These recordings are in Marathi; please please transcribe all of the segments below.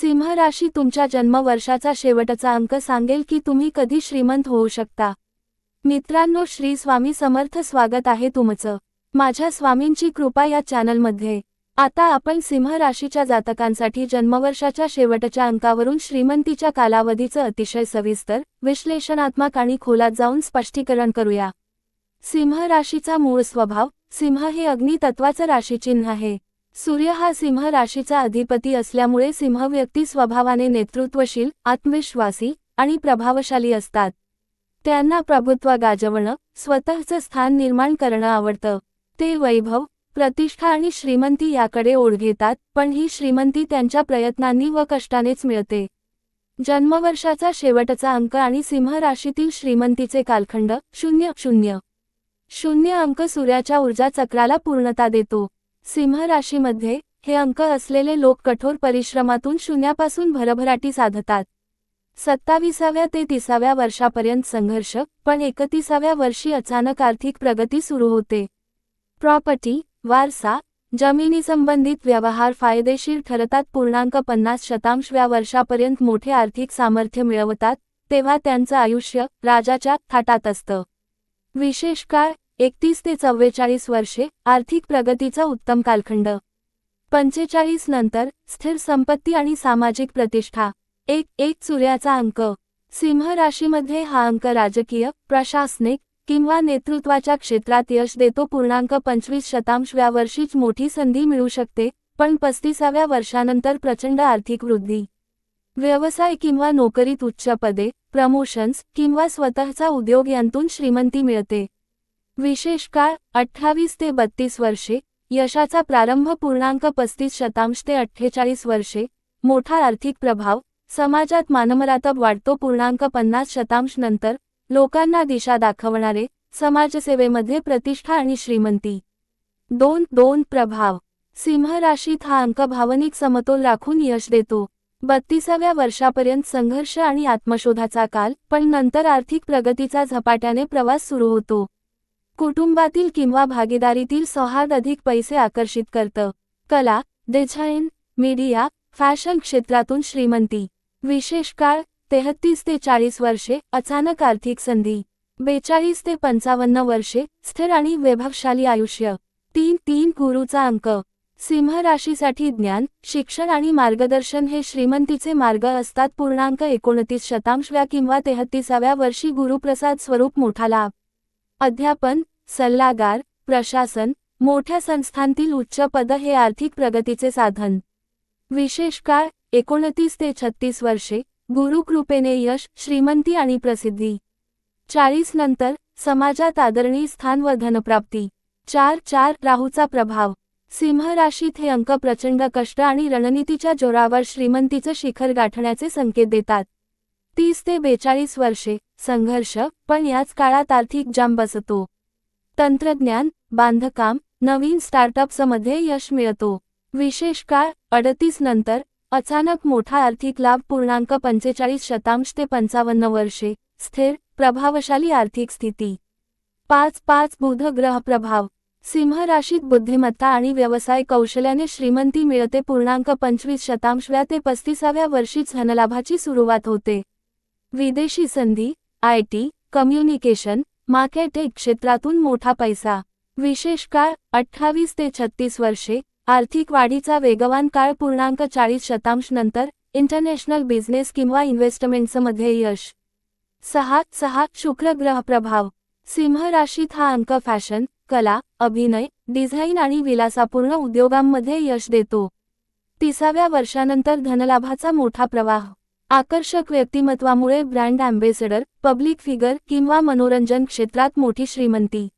सिंह राशी तुमच्या जन्मवर्षाचा शेवटचा अंक सांगेल की तुम्ही कधी श्रीमंत होऊ शकता. मित्रांनो श्री स्वामी समर्थ स्वागत आहे तुमचं. माझ्या स्वामींची कृपा या चॅनलमध्ये. आता आपण सिंह राशीच्या जातकांसाठी जन्मवर्षाच्या शेवटच्या अंकावरून श्रीमंतीच्या कालावधीचं अतिशय सविस्तर विश्लेषणात्मक आणि खोलात जाऊन स्पष्टीकरण करूया. सिंह राशीचा मूळ स्वभाव सिंह हे अग्नितत्वाचं राशीचिन्ह आहे. सूर्य हा सिंह राशीचा अधिपती असल्यामुळे सिंह व्यक्ती स्वभावाने नेतृत्वशील आत्मविश्वासी आणि प्रभावशाली असतात. त्यांना प्रभुत्व गाजवणं स्वतःचं स्थान निर्माण करणं आवडतं. ते वैभव प्रतिष्ठा आणि श्रीमंती याकडे ओढ घेतात पण ही श्रीमंती त्यांच्या प्रयत्नांनी व कष्टानेच मिळते. जन्मवर्षाचा शेवटचा अंक आणि सिंह राशीतील श्रीमंतीचे कालखंड शून्य शून्य. शून्य अंक सूर्याच्या ऊर्जा चक्राला पूर्णता देतो. सिंह राशीमध्ये हे अंक असलेले लोक कठोर परिश्रमातून शून्यापासून भरभराटी साधतात. सत्ताविसाव्या ते तिसाव्या वर्षापर्यंत संघर्ष पण एकतीसाव्या वर्षी अचानक आर्थिक प्रगती सुरू होते. प्रॉपर्टी वारसा जमिनी संबंधित व्यवहार फायदेशीर ठरतात. पूर्णांक पन्नास शतांशव्या वर्षापर्यंत मोठे आर्थिक सामर्थ्य मिळवतात तेव्हा त्यांचं आयुष्य राजाच्या थाटात असतं. विशेष काळ एकतीस ते चव्वेचाळीस वर्षे आर्थिक प्रगतीचा उत्तम कालखंड. पंचेचाळीस नंतर स्थिर संपत्ती आणि सामाजिक प्रतिष्ठा. एक एक सूर्याचा अंक. सिंह राशीमध्ये हा अंक राजकीय प्रशासनिक किंवा नेतृत्वाच्या क्षेत्रात यश देतो. पूर्णांक पंचवीस शतांशव्या वर्षीच मोठी संधी मिळू शकते पण पस्तीसाव्या वर्षानंतर प्रचंड आर्थिक वृद्धी. व्यवसाय किंवा नोकरीत उच्च पदे प्रमोशन्स किंवा स्वतःचा उद्योग यांतून श्रीमंती मिळते. विशेष काळ अठ्ठावीस ते बत्तीस वर्षे यशाचा प्रारंभ पूर्णांक पस्तीस शतांश ते अठ्ठेचाळीस वर्षे मोठा आर्थिक प्रभाव समाजात मानमरातब वाढतो पूर्णांक पन्नास शतांश नंतर लोकांना दिशा दाखवणारे समाजसेवेमध्ये प्रतिष्ठा आणि श्रीमंती. दोन दोन प्रभाव. सिंह राशीत हा अंक भावनिक समतोल राखून यश देतो. बत्तीसाव्या वर्षापर्यंत संघर्ष आणि आत्मशोधाचा काल पण नंतर आर्थिक प्रगतीचा झपाट्याने प्रवास सुरू होतो. कुटुंबातील किंवा भागीदारीतील सौहार्द अधिक पैसे आकर्षित करतं. कला डिझाईन मीडिया फॅशन क्षेत्रातून श्रीमंती. विशेष काळ तेहत्तीस ते चाळीस वर्षे अचानक आर्थिक संधी. बेचाळीस ते पंचावन्न वर्षे स्थिर आणि वैभवशाली आयुष्य. तीन तीन गुरुचा अंक. सिंह राशीसाठी ज्ञान शिक्षण आणि मार्गदर्शन हे श्रीमंतीचे मार्ग असतात. पूर्णांक एकोणतीस शतांशव्या किंवा तेहत्तीसाव्या वर्षी गुरुप्रसाद स्वरूप मोठा लाभ. अध्यापन सल्लागार प्रशासन मोठ्या संस्थांतील उच्च पद हे आर्थिक प्रगतीचे साधन. विशेष काळ एकोणतीस ते छत्तीस वर्षे गुरुकृपेने यश श्रीमंती आणि प्रसिद्धी. चाळीस नंतर समाजात आदरणीय स्थान व धनप्राप्ती. चार चार राहूचा प्रभाव. सिंह राशीत हे अंक प्रचंड कष्ट आणि रणनीतीच्या जोरावर श्रीमंतीचं शिखर गाठण्याचे संकेत देतात. तीस ते बेचाळीस वर्षे संघर्ष पण याच काळात आर्थिक जाम बसतो. तंत्रज्ञान बांधकाम नवीन स्टार्टअप्समध्ये यश मिळतो. विशेष काळ अडतीस नंतर अचानक मोठा आर्थिक लाभ पूर्णांक पंचेचाळीस शतांश ते पंचावन्न वर्षे स्थिर प्रभावशाली आर्थिक स्थिती. पाच पाच बुध ग्रह प्रभाव. सिंह राशीत बुद्धिमत्ता आणि व्यवसाय कौशल्याने श्रीमंती मिळते पूर्णांक पंचवीस शतांशव्या ते पस्तीसाव्या वर्षी धनलाभाची सुरुवात होते. विदेशी संधी आय टी कम्युनिकेशन मार्केटिंग क्षेत्रातून मोठा पैसा. विशेष काळ अठ्ठावीस ते छत्तीस वर्षे आर्थिक वाढीचा वेगवान काळ पूर्णांक चाळीस शतांश नंतर इंटरनॅशनल बिझनेस किंवा इन्व्हेस्टमेंट्समध्ये यश. सहा सहा शुक्र ग्रह प्रभाव. सिंह राशीत हा अंक फॅशन कला अभिनय डिझाईन आणि विलासापूर्ण उद्योगांमध्ये यश देतो. तिसाव्या वर्षानंतर धनलाभाचा मोठा प्रवाह. आकर्षक व्यक्तिमत्वामुळे ब्रँड अँबेसेडर पब्लिक फिगर किंवा मनोरंजन क्षेत्रात मोठी श्रीमंती.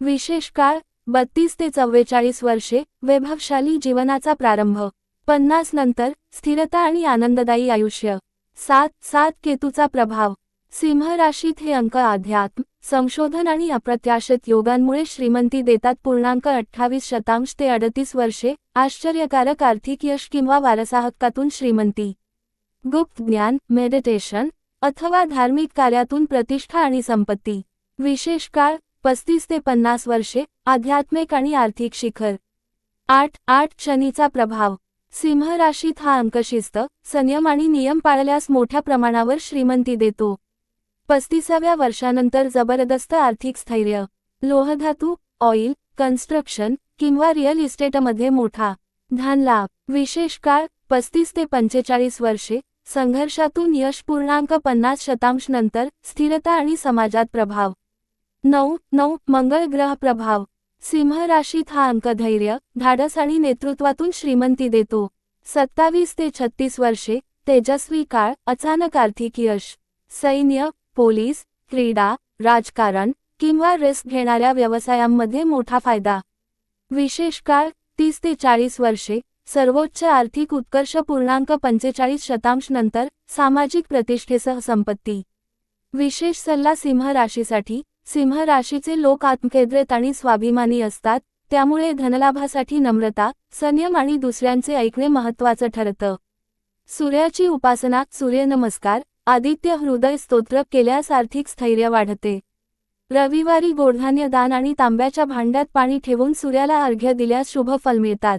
विशेष काळ बत्तीस ते चव्वेचाळीस वर्षे वैभवशाली जीवनाचा प्रारंभ. पन्नास नंतर स्थिरता आणि आनंददायी आयुष्य. सात सात केतूचा प्रभाव. सिंह राशीत हे अंक अध्यात्म संशोधन आणि अप्रत्याशित योगांमुळे श्रीमंती देतात पूर्णांक अठ्ठावीस शतांश ते अडतीस वर्षे आश्चर्यकारक आर्थिक यश किंवा वारसाहक्कातून श्रीमंती. गुप्त ज्ञान मेडिटेशन अथवा धार्मिक कार्यातून प्रतिष्ठा आणि संपत्ती. विशेष काळ पस्तीस ते पन्नास वर्षे आध्यात्मिक आणि आर्थिक शिखर. आठ आठ शनीचा प्रभाव. सिंह राशीत हा अंकशिस्त संयम आणि नियम पाळल्यास मोठ्या प्रमाणावर श्रीमंती देतो. पस्तीसाव्या वर्षानंतर जबरदस्त आर्थिक स्थैर्य. लोहधातू ऑइल कन्स्ट्रक्शन किंवा रिअल इस्टेटमध्ये मोठा. धनलाभ. विशेष काळ पस्तीस ते पंचेचाळीस वर्षे संघर्षातून यश पूर्णांक पन्नास शतांश नंतर स्थिरता आणि समाजात प्रभाव. नऊ नऊ मंगळ ग्रह प्रभाव. सिंह राशीत हा अंक धैर्य धाडस आणि नेतृत्वातून श्रीमंती देतो. सत्तावीस ते छत्तीस वर्षे तेजस्वी काळ अचानक आर्थिक यश. सैन्य पोलीस क्रीडा राजकारण किंवा रिस्क घेणाऱ्या व्यवसायांमध्ये मोठा फायदा. विशेष काळ तीस ते चाळीस वर्षे सर्वोच्च आर्थिक उत्कर्ष पूर्णांक पंचेचाळीस शतांश नंतर सामाजिक प्रतिष्ठेसह संपत्ती. विशेष सल्ला सिंह राशीसाठी. सिंह राशीचे लोक आत्मकेंद्रित आणि स्वाभिमानी असतात त्यामुळे धनलाभासाठी नम्रता संयम आणि दुसऱ्यांचे ऐकणे महत्त्वाचं ठरतं. सूर्याची उपासना सूर्यनमस्कार आदित्य हृदय स्तोत्र केल्यास आर्थिक स्थैर्य वाढते. रविवारी गोडधान्य दान आणि तांब्याच्या भांड्यात पाणी ठेवून सूर्याला अर्घ्य दिल्यास शुभ फल मिळतात.